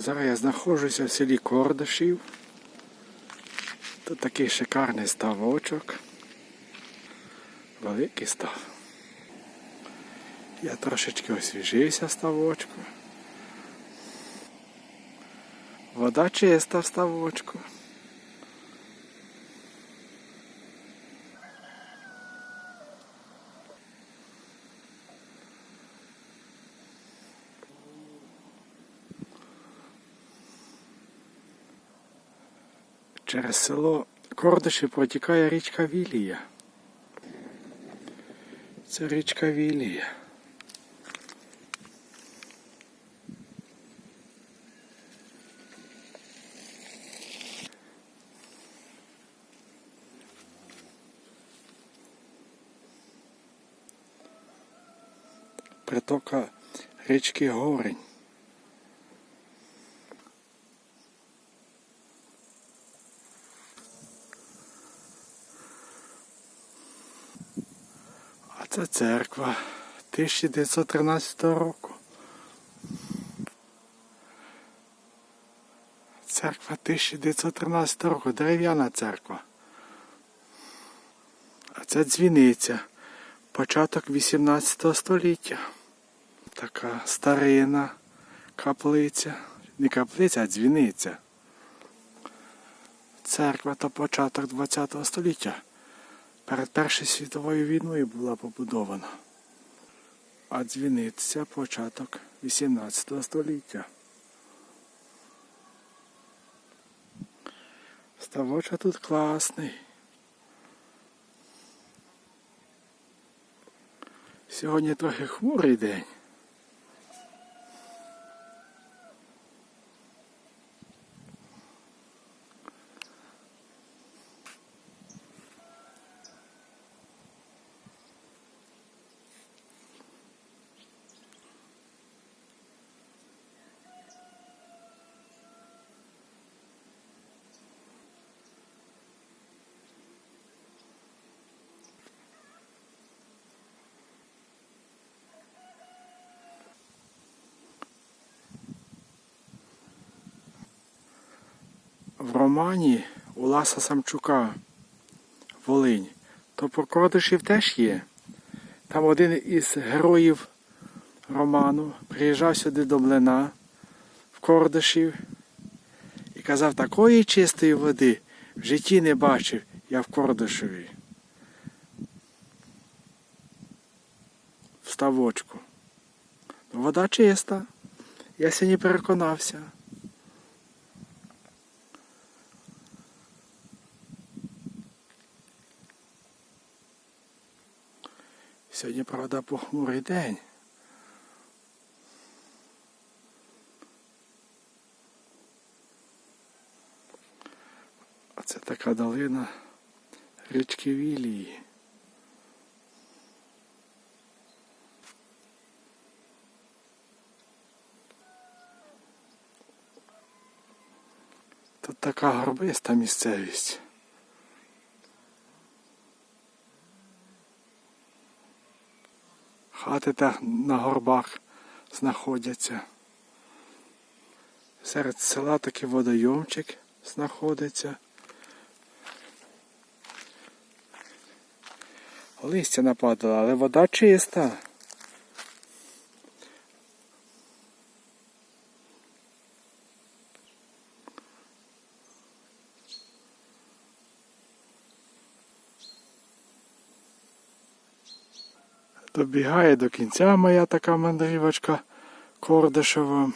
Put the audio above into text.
Зараз я знаходжуся в селі Кордашів. Тут такий шикарний ставочок. Великий став. Я трошечки освіжився ставочку. Вода чиста в ставочку. Через село Кордиші протікає річка Вілія. Це річка Вілія. Притока річки Горень. Це церква 1913 року. Церква 1913 року, дерев'яна церква. А це дзвіниця. Початок 18 століття. Така старина каплиця. Не каплиця, а дзвіниця. Церква то початок 20 століття перед Першою світовою війною була побудована. А дзвіниця початок 18 століття. Ставоча тут класний. Сьогодні трохи хмурий день. Романі Уласа Самчука Волинь, то про Кордишів теж є. Там один із героїв роману приїжджав сюди до млина в Кордишів і казав, такої чистої води в житті не бачив я в Кордишеві. В ставочку. Ну, Вода чиста. Я сьогодні переконався. Сьогодні, правда, похмурий день. А це така долина річки Вілії. Тут така горбиста місцевість. Хати та на горбах знаходяться. Серед села такий водойомчик знаходиться. Листя нападало, але вода чиста. Добігає до кінця моя така мандрівочка Кордишева.